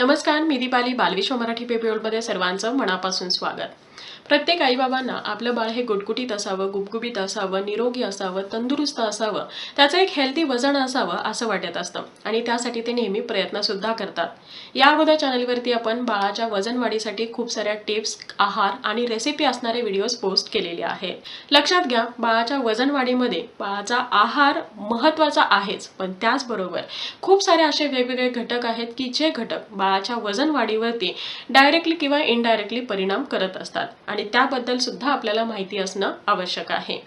नमस्कार मी दीपाली बालविश्व मराठी पेपरमध्ये सर्वांचं मनापासून स्वागत. प्रत्येक आईबाबांना आपलं बाळ हे गुटगुटीत असावं गुबगुबीत असावं निरोगी असावं तंदुरुस्त असावं त्याचं एक हेल्दी वजन असावं असं वाटत असतं. आणि त्यासाठी ते नेहमी प्रयत्न सुद्धा करतात. या अगोदर चॅनलवरती आपण बाळाच्या वजनवाढीसाठी खूप साऱ्या टिप्स आहार आणि रेसिपी असणारे व्हिडिओज पोस्ट केलेले आहेत. लक्षात घ्या बाळाच्या वजनवाढीमध्ये बाळाचा आहार महत्त्वाचा आहेच. पण त्याचबरोबर खूप सारे असे वेगवेगळे घटक आहेत की जे घटक बाळ बाळाच्या वजन वाढीवरती डायरेक्टली किंवा इनडायरेक्टली परिणाम करत असतात. आणि त्याबद्दल सुद्धा आपल्याला माहिती असणं आवश्यक आहे.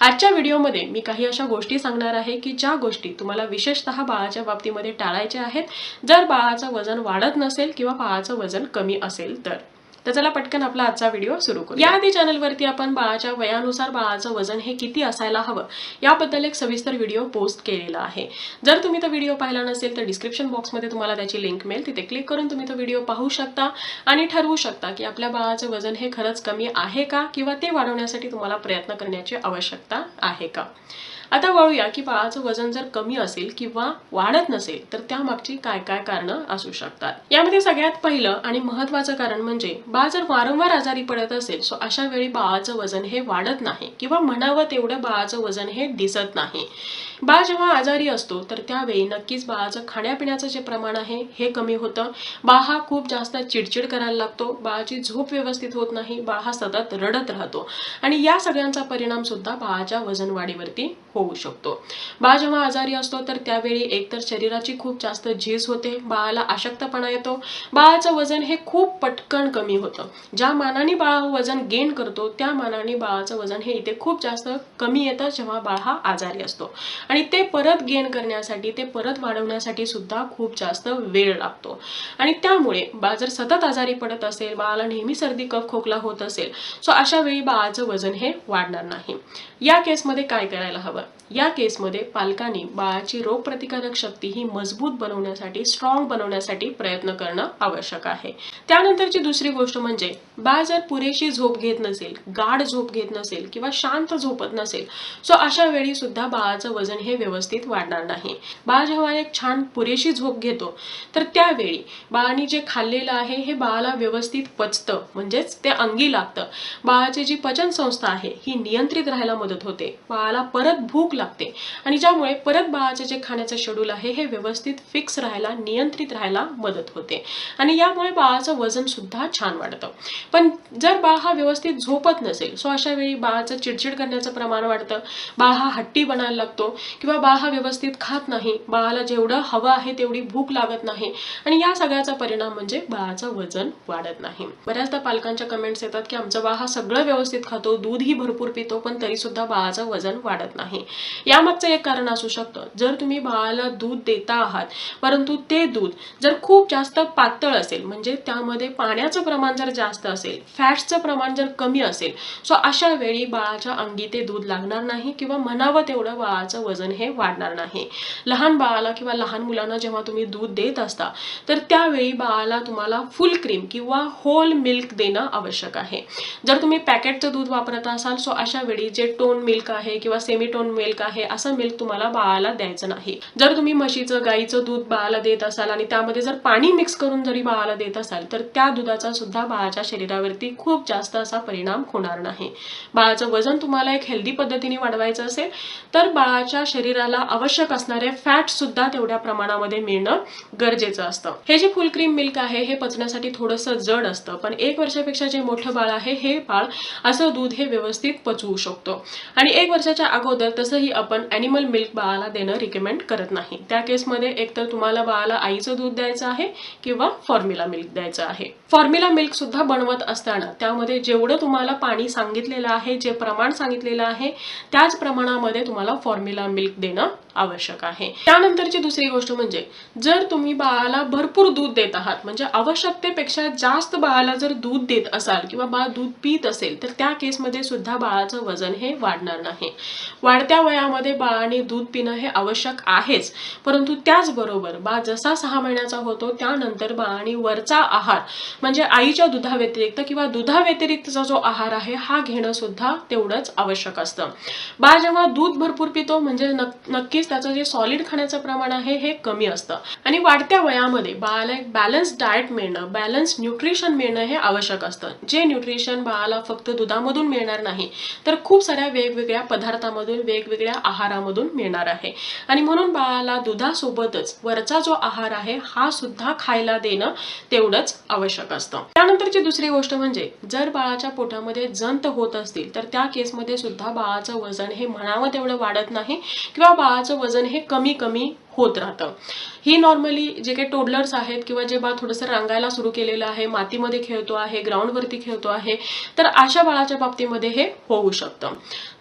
आजच्या व्हिडिओमध्ये मी काही अशा गोष्टी सांगणार आहे की ज्या गोष्टी तुम्हाला विशेषतः बाळाच्या बाबतीमध्ये टाळायच्या आहेत. जर बाळाचं वजन वाढत नसेल किंवा बाळाचं वजन कमी असेल तर. तर चला पटकन आपला आजचा व्हिडिओ सुरू करू याआधी चॅनलवरती आपण बाळाच्या वयानुसार बाळाचं वजन हे किती असायला हवं याबद्दल एक सविस्तर व्हिडिओ पोस्ट केलेला आहे. जर तुम्ही तो व्हिडिओ पाहिला नसेल तर डिस्क्रिप्शन बॉक्समध्ये तुम्हाला त्याची लिंक मिळेल. तिथे क्लिक करून तुम्ही तो व्हिडिओ पाहू शकता आणि ठरवू शकता की आपल्या बाळाचं वजन हे खरंच कमी आहे का किंवा ते वाढवण्यासाठी तुम्हाला प्रयत्न करण्याची आवश्यकता आहे का. आता वळूया की बाळाचं वजन जर कमी असेल किंवा वाढत नसेल तर त्यामागची काय काय कारणं असू शकतात? यामध्ये सगळ्यात पहिलं आणि महत्वाचं कारण म्हणजे बाळ जर वारंवार आजारी पडत असेल सो अशा वेळी बाळाचं वजन हे वाढत नाही किंवा म्हणावं तेवढं बाळाचं वजन हे दिसत नाही. बाळ जेव्हा आजारी असतो तर त्यावेळी नक्कीच बाळाचं खाण्यापिण्याचं जे प्रमाण आहे हे कमी होतं. बाळ हा खूप जास्त चिडचिड करायला लागतो. बाळाची झोप व्यवस्थित होत नाही. बाळ हा सतत रडत राहतो. आणि या सगळ्यांचा परिणाम सुद्धा बाळाच्या वजन वाढीवरती होऊ शकतो. बाळ जेव्हा आजारी असतो तर त्यावेळी एकतर शरीराची खूप जास्त झीज होते. बाळाला अशक्तपणा येतो. बाळाचं वजन हे खूप पटकन कमी होतं. ज्या मानाने बाळ वजन गेन करतो त्या मानाने बाळाचं वजन हे इथे खूप जास्त कमी येतं जेव्हा बाळ हा आजारी असतो. आणि ते परत गेन करण्यासाठी ते परत वाढवण्यासाठी सुद्धा खूप जास्त वेळ लागतो. आणि त्यामुळे बाळ जर सतत आजारी पडत असेल बाळाला नेहमी सर्दी कफ खोकला होत असेल सो अशा वेळी बाळाचं वजन हे वाढणार नाही. या केसमध्ये काय करायला हवं? या केसमध्ये पालकांनी बाळाची रोगप्रतिकारक शक्ती ही मजबूत बनवण्यासाठी स्ट्रॉंग बनवण्यासाठी प्रयत्न करणं आवश्यक आहे. त्यानंतरची दुसरी गोष्ट म्हणजे बाळ जर पुरेशी झोप घेत नसेल गाढ झोप घेत नसेल किंवा शांत झोपत नसेल सो अशा वेळी सुद्धा बाळाचं वजन हे व्यवस्थित वाढणार नाही. बाळ जेव्हा एक छान पुरेशी झोप घेतो तर त्यावेळी बाळाने जे खाल्लेलं आहे हे बाळाला व्यवस्थित पचतं म्हणजेच ते अंगी लागतं. बाळाची जी पचन संस्था आहे ही नियंत्रित राहायला मदत होते. बाळाला परत भूक लागते. आणि ज्यामुळे परत बाळाचे जे खाण्याचं शेड्यूल आहे हे व्यवस्थित फिक्स राहायला नियंत्रित राहायला मदत होते. आणि यामुळे बाळाचं वजन सुद्धा छान वाढतं. पण जर बाळ हा व्यवस्थित झोपत नसेल सो अशा वेळी बाळाचं चिडचिड करण्याचं प्रमाण वाढतं बाळ हा हट्टी बनायला लागतो किंवा बाळ हा व्यवस्थित खात नाही बाळाला जेवढं हवं आहे तेवढी भूक लागत नाही आणि या सगळ्याचा परिणाम म्हणजे बाळाचं वजन वाढत नाही. बऱ्याचदा पालकांच्या कमेंट्स येतात की आमचं बाळ हा सगळं व्यवस्थित खातो दूधही भरपूर पितो पण तरी सुद्धा बाळाचं वजन वाढत नाही. यामागचं एक कारण असू शकतं. जर तुम्ही बाळाला दूध देता आहात परंतु ते दूध जर खूप जास्त पातळ असेल म्हणजे त्यामध्ये पाण्याचं प्रमाण जर जास्त असेल फॅट्सचं प्रमाण जर कमी असेल सो अशा वेळी बाळाच्या अंगी ते दूध लागणार नाही किंवा म्हणावं तेवढं बाळाचं वजन हे वाढणार नाही. लहान बाळाला किंवा लहान मुलांना जेव्हा तुम्ही दूध देत असता तर त्यावेळी बाळाला तुम्हाला फुल क्रीम किंवा होल मिल्क देणं आवश्यक आहे. जर तुम्ही पॅकेटचं दूध वापरत असाल सो अशा वेळी जे टोन मिल्क आहे किंवा सेमी टोन मिल्क आहे असं मिल्क तुम्हाला बाळाला द्यायचं नाही. जर तुम्ही म्हशीचं गाईचं दूध बाळाला देत असाल आणि त्यामध्ये जर पाणी मिक्स करून जरी बाळाला देत असाल तर त्या दुधाचा सुद्धा बाळाच्या शरीरावरती खूप जास्त असा परिणाम होणार नाही. बाळाचं वजन तुम्हाला एक हेल्दी पद्धतीने वाढवायचं असेल तर बाळाच्या शरीराला आवश्यक असणारे फॅट सुद्धा तेवढ्या प्रमाणामध्ये मिळणं गरजेचं असतं. हे जे फुल क्रीम मिल्क आहे हे पचण्यासाठी थोडंसं जड असतं पण एक वर्षापेक्षा जे मोठं बाळ आहे हे बाळ असं दूध हे व्यवस्थित पचवू शकतो. आणि एक वर्षाच्या अगोदर तसंही आपण ॲनिमल मिल्क बाळाला देणं रिकमेंड करत नाही. त्या केसमध्ये एकतर तुम्हाला बाळाला आईचं दूध द्यायचं आहे किंवा फॉर्म्युला मिल्क द्यायचं आहे. फॉर्म्युला मिल्क सुद्धा बनवत असताना त्यामध्ये जेवढं तुम्हाला पाणी सांगितलेलं आहे जे प्रमाण सांगितलेलं आहे त्याच प्रमाणामध्ये तुम्हाला फॉर्म्युला मिल्क देणं आवश्यक आहे. त्यानंतरची दुसरी गोष्ट म्हणजे जर तुम्ही बाळाला भरपूर दूध देत आहात म्हणजे आवश्यकतेपेक्षा जास्त बाळाला जर दूध देत असाल किंवा बाळ दूध पित असेल तर त्या केसमध्ये सुद्धा बाळाचं वजन हे वाढणार नाही. वाढत्या वयामध्ये बाळाने दूध पिणं हे आवश्यक आहेच परंतु त्याचबरोबर बाळ जसा सहा महिन्याचा होतो त्यानंतर बाळाने वरचा आहार म्हणजे आईच्या दुधाव्यतिरिक्त किंवा दुधाव्यतिरिक्तचा जो आहार आहे हा घेणं सुद्धा तेवढंच आवश्यक असतं. बाळ जेव्हा दूध भरपूर पितो म्हणजे नक्की नक्कीच त्याचं जे सॉलिड खाण्याचं प्रमाण आहे हे कमी असतं. आणि वाढत्या वयामध्ये बाळाला एक बॅलन्स डाएट मिळणं बॅलन्स न्यूट्रिशन मिळणं हे आवश्यक असतं. जे न्यूट्रिशन बाळाला फक्त दुधामधून मिळणार नाही तर खूप साऱ्या वेगवेगळ्या पदार्थामधून वेगवेगळ्या आहारामधून मिळणार आहे. आणि म्हणून बाळाला दुधासोबतच वरचा जो आहार आहे हा सुद्धा खायला देणं तेवढंच आवश्यक असतं. त्यानंतरची दुसरी गोष्ट म्हणजे जर बाळाच्या पोटामध्ये जंत होत असतील तर त्या केसमध्ये सुद्धा बाळाचं वजन हे म्हणावं तेवढं वाढत नाही किंवा बाळाचं वजन हे कमी कमी होत राहतं. ही नॉर्मली जे काही टोडलर्स आहेत किंवा जे बाळ थोडंसं रांगायला सुरू केलेलं आहे मातीमध्ये खेळतो आहे ग्राउंडवरती खेळतो आहे तर अशा बाळाच्या बाबतीमध्ये हे होऊ शकतं.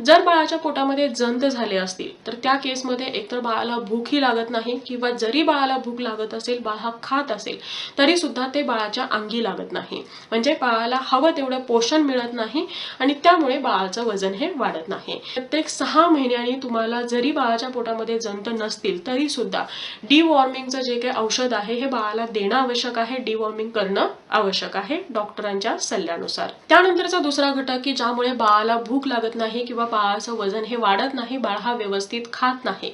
जर बाळाच्या पोटामध्ये जंत झाले असतील तर त्या केसमध्ये एकतर बाळाला भूकही लागत नाही किंवा जरी बाळाला भूक लागत असेल बाळ हा खात असेल तरी सुद्धा ते बाळाच्या अंगी लागत नाही. म्हणजे बाळाला हवं तेवढं पोषण मिळत नाही आणि त्यामुळे बाळाचं वजन हे वाढत नाही. प्रत्येक सहा महिन्यांनी तुम्हाला जरी बाळाच्या पोटामध्ये जंत नसतील तरी सुद्धा. डिवॉर्मिंगचं जे काही औषध आहे हे बाळाला देणं आवश्यक आहे डिवॉर्मिंग करणं आवश्यक आहे डॉक्टरांच्या सल्ल्यानुसार. त्यानंतरचा दुसरा घटक की ज्यामुळे बाळाला भूक लागत नाही किंवा बाळाचं वजन हे वाढत नाही बाळ हा व्यवस्थित खात नाही.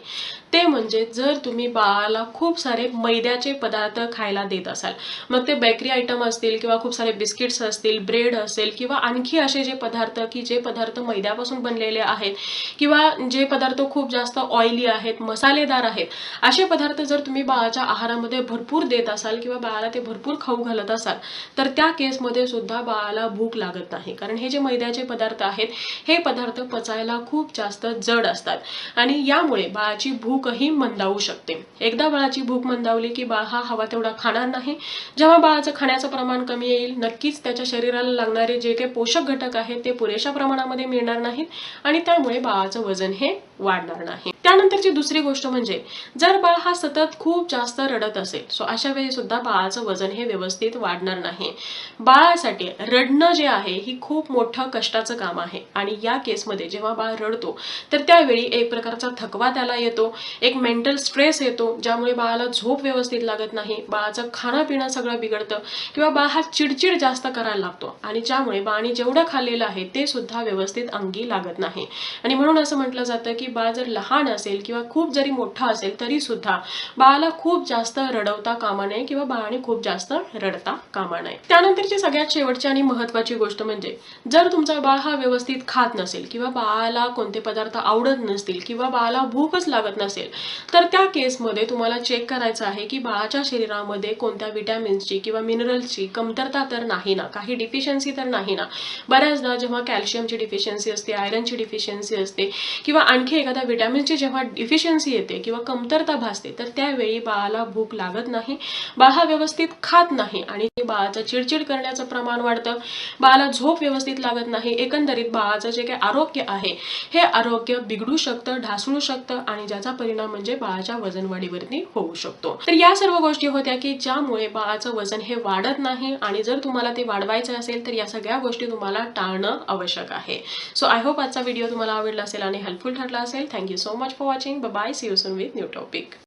ते म्हणजे जर तुम्ही बाळाला खूप सारे मैद्याचे पदार्थ खायला देत असाल मग ते बेकरी आयटम असतील किंवा खूप सारे बिस्किट्स असतील ब्रेड असेल किंवा आणखी असे जे पदार्थ की जे पदार्थ मैद्यापासून बनलेले आहेत किंवा जे पदार्थ खूप जास्त ऑइली आहेत मसालेदार आहेत असे पदार्थ जर तुम्ही बाळाच्या आहारामध्ये भरपूर देत असाल किंवा बाळाला ते भरपूर खाऊ घालत असाल तर त्या केसमध्ये सुद्धा बाळाला भूक लागत नाही. कारण हे जे मैद्याचे पदार्थ आहेत हे पदार्थ पचायला खूप जास्त जड असतात. आणि यामुळे बाळाची भूक भूकही मंदावू शकते. एकदा बाळाची भूक मंदावली की बाळ हा हवा तेवढा खाणार नाही जेव्हा बाळाचं खाण्याचं प्रमाण कमी येईल नक्कीच त्याच्या शरीराला लागणारे जे काही पोषक घटक आहेत ते पुरेशा प्रमाणामध्ये मिळणार नाहीत आणि त्यामुळे बाळाचं वजन हे वाढणार नाही. त्यानंतरची दुसरी गोष्ट म्हणजे जर बाळ हा सतत खूप जास्त रडत असेल सो अशा वेळी सुद्धा बाळाचं वजन हे व्यवस्थित वाढणार नाही. बाळासाठी रडणं जे आहे ही खूप मोठं कष्टाचं काम आहे. आणि या केसमध्ये जेव्हा बाळ रडतो तर त्यावेळी एक प्रकारचा थकवा त्याला येतो एक मेंटल स्ट्रेस येतो ज्यामुळे बाळाला झोप व्यवस्थित लागत नाही बाळाचं खाणं पिणं सगळं बिघडतं किंवा बाळ हा चिडचिड जास्त करायला लागतो. आणि ज्यामुळे बाळाने जेवढं खाल्लेलं आहे ते सुद्धा व्यवस्थित अंगी लागत नाही. आणि म्हणून असं म्हटलं जातं की बाळ जर लहान असेल किंवा खूप जरी मोठा असेल तरी सुद्धा बाळाला खूप जास्त रडवता कामा नये किंवा बाळाने खूप जास्त रडता कामा नये. त्यानंतरची सगळ्यात शेवटची आणि महत्वाची गोष्ट म्हणजे जर तुमचा बाळ हा व्यवस्थित खात नसेल किंवा बाळाला कोणते पदार्थ आवडत नसतील किंवा बाळाला भूकच लागत नसेल तर त्या केसमध्ये तुम्हाला चेक करायचं आहे की बाळाच्या शरीरामध्ये कोणत्या विटॅमिन्सची किंवा मिनरल्सची कमतरता तर नाही ना काही डिफिशियन्सी तर नाही ना. बऱ्याचदा जेव्हा कॅल्शियमची डिफिशियन्सी असते आयरनची डिफिशियन्सी असते किंवा आणखी एखाद्या विटॅमिनची जेव्हा डिफिशियन्सी येते किंवा कमतरता भासते तर त्यावेळी बाळाला भूक लागत नाही बाळ हा व्यवस्थित खात नाही आणि बाळाचं चिडचिड करण्याचं प्रमाण वाढतं. बाळाला झोप व्यवस्थित लागत नाही एकंदरीत बाळाचं जे काही आरोग्य आहे हे आरोग्य बिघडू शकतं ढासळू शकतं आणि ज्याचा परिणाम म्हणजे बाळाच्या वजनवाढीवरती होऊ शकतो. तर या सर्व गोष्टी होत्या की ज्यामुळे बाळाचं वजन हे वाढत नाही आणि जर तुम्हाला ते वाढवायचं असेल तर या सगळ्या गोष्टी तुम्हाला टाळणं आवश्यक आहे. सो आय होप आजचा व्हिडिओ तुम्हाला आवडला असेल आणि हेल्पफुल ठरला असेल. Thank you so much for watching bye see you soon with new topic